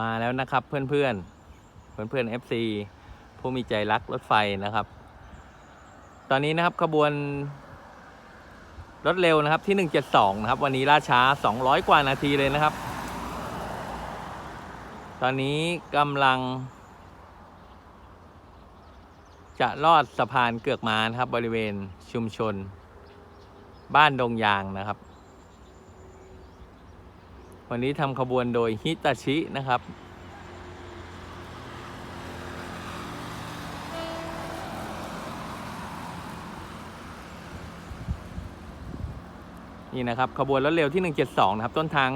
มาแล้วนะครับเพื่อนเพื่อนเพื่อนเพื่อนๆ FC ผู้มีใจรักรถไฟนะครับ ตอนนี้นะครับขบวนรถเร็วนะครับที่ 172 นะครับ วันนี้ล่าช้า 200 กว่านาทีเลยนะครับ ตอนนี้กำลัง จะลอดสะพานเกือกม้านะครับ บริเวณชุมชน บ้านดงยางนะครับ วันนี้ทำขบวนโดยฮิตาชินะครับนี่นะครับขบวนรถเร็วที่ 172 นะครับ ต้นทาง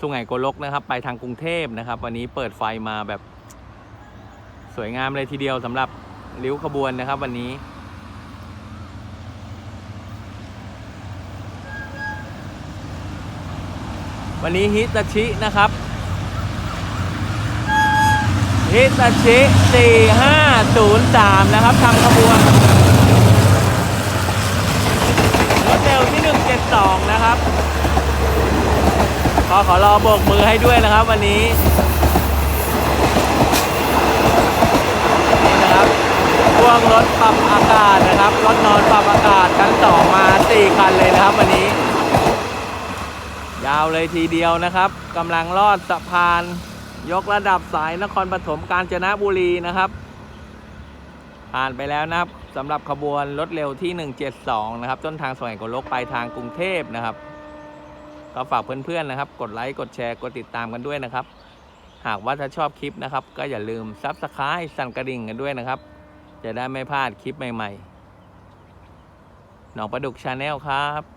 สุไหงโกลกนะครับ ไปทางกรุงเทพนะครับ วันนี้เปิดไฟมาแบบสวยงามเลยทีเดียวสำหรับริ้วขบวนนะครับ วันนี้ วันนี้ฮิตาชินะครับฮิตาชิ 4503 นะครับทำขบวนรถเร็วที่ 172 นะครับ ขอขอรอโบกมือให้ด้วยนะครับวันนี้นี่นะครับพ่วงรถปรับอากาศนะครับ รถนอนปรับอากาศชั้นสองมา 4 คันเลยนะครับวันนี้ ยาวเลยทีเดียวนะครับกำลังลอดสะพาน ยกระดับสายนครปฐมกาญจนบุรีนะครับ ผ่านไปแล้วนะครับสำหรับขบวนรถเร็วที่ 172 นะครับ ต้นทางสวงแห่งโกลกไปทางกรุงเทพนะครับ ก็ฝากเพื่อนๆนะครับ กดไลค์กดแชร์กดติดตามกันด้วยนะครับ หากว่าถ้าชอบคลิปนะครับ ก็อย่าลืมซับสไครต์สั่นกระดิ่งกันด้วยนะครับ จะได้ไม่พลาดคลิปใหม่ๆหนองประดุกชาแนลครับ